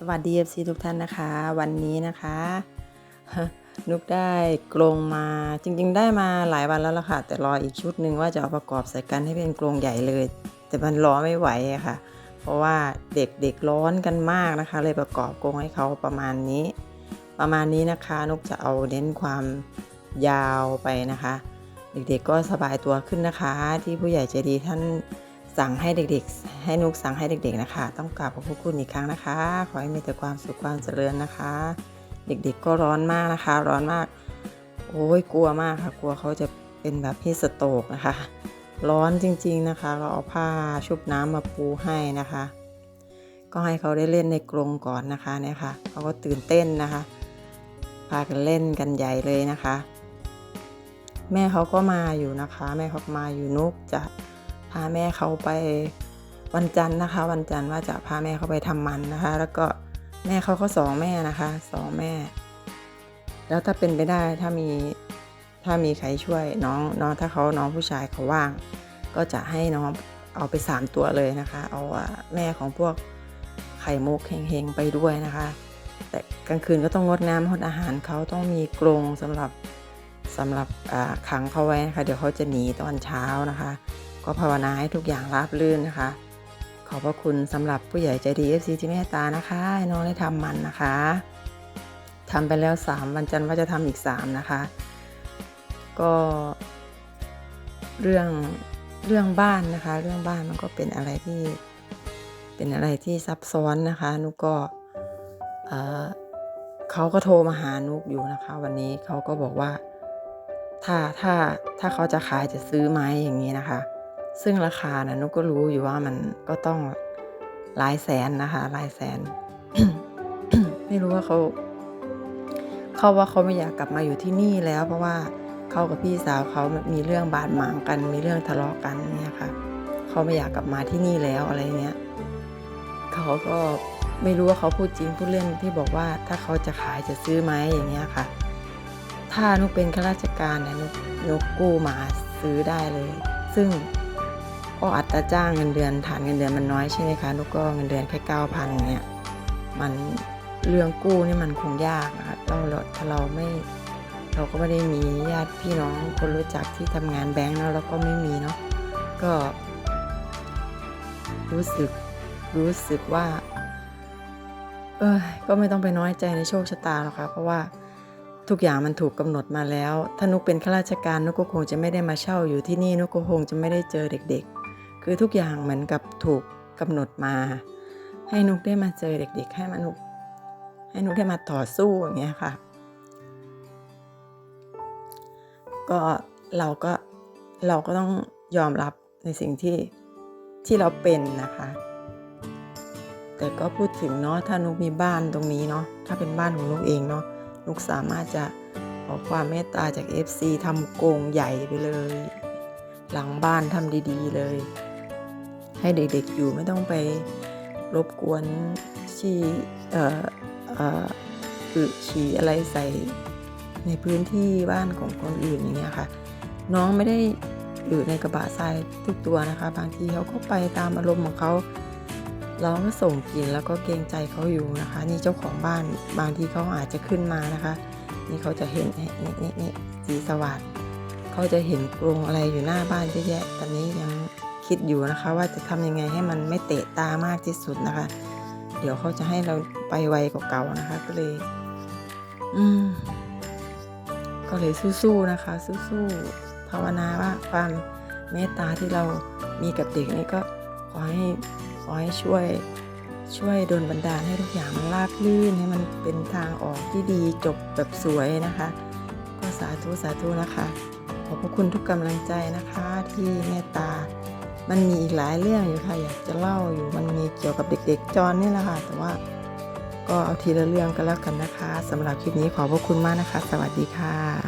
สวัสดี FC ทุกท่านนะคะ วันนี้นะคะ นุกได้กรงมาจริง ๆ ได้มาหลายวันแล้วล่ะค่ะ แต่รออีกชุดหนึ่งว่าจะเอาประกอบใส่กันให้เป็นกรงใหญ่เลย แต่มันรอไม่ไหวะค่ะ เพราะว่าเด็กๆร้อนกันมากนะคะ เลยประกอบกรงให้เขาประมาณนี้ ประมาณนี้นะคะนุกจะเอาเน้นความยาวไปนะคะ เด็กๆก็สบายตัวขึ้นนะคะ ที่ผู้ใหญ่ใจดีท่าน สั่งให้เด็กๆ ให้นุกสั่งให้เด็กๆนะคะ ต้องกราบขอบพระคุณอีกครั้งนะคะ ขอให้มีแต่ความสุขความเจริญนะคะ เด็กๆก็ร้อนมากนะคะ ร้อนมาก โอ้ยกลัวมากค่ะ กลัวเขาจะเป็นแบบฮีสโตกนะคะ ร้อนจริงๆนะคะ เราเอาผ้าชุบน้ำมาปูให้นะคะ ก็ให้เขาได้เล่นในกรงก่อนนะคะเนี่ยค่ะเขาก็ตื่นเต้นนะคะพากันเล่นกันใหญ่เลยนะคะ แม่เขาก็มาอยู่นะคะ แม่เขาก็มาอยู่นุกจะ พาแม่เขาไปวันจันทร์นะคะ วันจันทร์ว่าจะพาแม่เขาไปทำมันนะคะ แล้วก็แม่เขาก็สองแม่นะคะสองแม่ แล้วถ้าเป็นไปได้ถ้ามีถ้ามีใครช่วยน้องน้องถ้าเขาน้องผู้ชายเขาว่าง ก็จะให้น้องเอาไปสามตัวเลยนะคะ เอาแม่ของพวกไข่มุกเฮงๆไปด้วยนะคะ แต่กลางคืนก็ต้องงดน้ำงดอาหารเขาต้องมีกรงสำหรับสำหรับขังเขาไว้นะคะ เดี๋ยวเขาจะหนีตอนเช้านะคะ ก็ภาวนาให้ทุกอย่างราบรื่นนะคะ ขอบพระคุณสำหรับผู้ใหญ่ใจดี FC ที่เมตตานะคะให้น้องได้ทำมันนะคะทำไปแล้ว 3 วันจันทร์ว่าจะทำอีก 3 นะคะ ก็ เรื่องเรื่องบ้านนะคะ เรื่องบ้านมันก็เป็นอะไรที่เป็นอะไรที่ซับซ้อนนะคะนุกก็เออเขาก็โทรมาหานุกอยู่นะคะ วันนี้เขาก็บอกว่าถ้าถ้าถ้าเขาจะขายจะซื้อไหมอย่างนี้นะคะ ซึ่งราคานะนุก็รู้อยู่ว่ามันก็ต้องหลายแสนนะคะหลายแสน ไม่รู้ว่าเขาเขาว่าเขาไม่อยากกลับมาอยู่ที่นี่แล้ว เพราะว่าเขากับพี่สาวเขามีเรื่องบาดหมางกัน มีเรื่องทะเลาะกันเนี่ยค่ะเขาไม่อยากกลับมาที่นี่แล้วอะไรเนี้ยเขาก็ไม่รู้ว่าเขาพูดจริงพูดเล่นที่บอกว่าถ้าเขาจะขายจะซื้อไหมอย่างเงี้ยค่ะ ถ้านุกเป็นข้าราชการเนี่ยนุกนุกกู้มาซื้อได้เลย ซึ่ง ก็อัตราจ้างเงินเดือนฐานเงินเดือนมันน้อยใช่ไหมคะนุกก็เงินเดือนแค่เก้าพันเนี่ยมันเรื่องกู้นี่มันคงยากนะคะเราเราถ้าเราไม่เราก็ไม่ได้มีญาติพี่น้องคนรู้จักที่ทำงานแบงก์เนาะแล้วก็ไม่มีเนาะก็ รู้สึกรู้สึกว่า เออก็ไม่ต้องไปน้อยใจในโชคชะตาหรอกค่ะเพราะว่าทุกอย่างมันถูกกำหนดมาแล้ว ถ้านุกเป็นข้าราชการนุกก็คงจะไม่ได้มาเช่าอยู่ที่นี่นุกก็คงจะไม่ได้เจอเด็ก ๆ คือทุกอย่างเหมือนกับถูกกำหนดมา ให้นุกได้มาเจอเด็ก ๆ ให้มานุกให้นุกได้มาต่อสู้อย่างเงี้ยค่ะ ก็เราก็เราก็ต้องยอมรับในสิ่งที่ที่เราเป็นนะคะ แต่ก็พูดถึงเนาะถ้านุกมีบ้านตรงนี้เนาะถ้าเป็นบ้านของนุกเองเนาะนุกสามารถจะขอความเมตตาจาก FC ทำโกงใหญ่ไปเลย หลังบ้านทำดี ๆ เลย ให้เด็กๆอยู่ไม่ต้องไปรบกวนชีเอ่อเอ่ออึฉี่อะไรใส่ในพื้นที่บ้านของคนอื่นอย่างเงี้ยค่ะ น้องไม่ได้อยู่ในกระบะทรายทุกตัวนะคะ บางทีเขาก็ไปตามอารมณ์ของเขาเราก็ส่งกินแล้วก็เกรงใจเขาอยู่นะคะ นี่เจ้าของบ้านบางทีเขาอาจจะขึ้นมานะคะ นี่เขาจะเห็นนี่นี่นี่สีสวัสดเขาจะเห็นกรงอะไรอยู่หน้าบ้านเยอะแยะตอนนี้ยัง คิดอยู่นะคะ ว่าจะทำยังไงให้มันไม่เตะตามากที่สุดนะคะ เดี๋ยวเขาจะให้เราไปไวกว่าเก่านะคะ ก็เลย อืม ก็เลยสู้ๆนะคะ สู้ๆภาวนาว่าความเมตตาที่เรามีกับเด็กนี่ก็ขอให้ขอให้ช่วยช่วยโดลบันดาลให้ทุกอย่างมันราบรื่นให้มันเป็นทางออกที่ดีจบแบบสวยนะคะ ก็สาธุสาธุนะคะ ขอบพระคุณทุกกำลังใจนะคะที่เมตตา มันมีอีกหลายเรื่องอยู่ค่ะ อยากจะเล่าอยู่มันมีเกี่ยวกับเด็ก ๆจรนี่แหละค่ะ แต่ว่าก็เอาทีละเรื่องก็แล้วกันนะคะสำหรับคลิปนี้ขอบพระคุณมากนะคะ สวัสดีค่ะ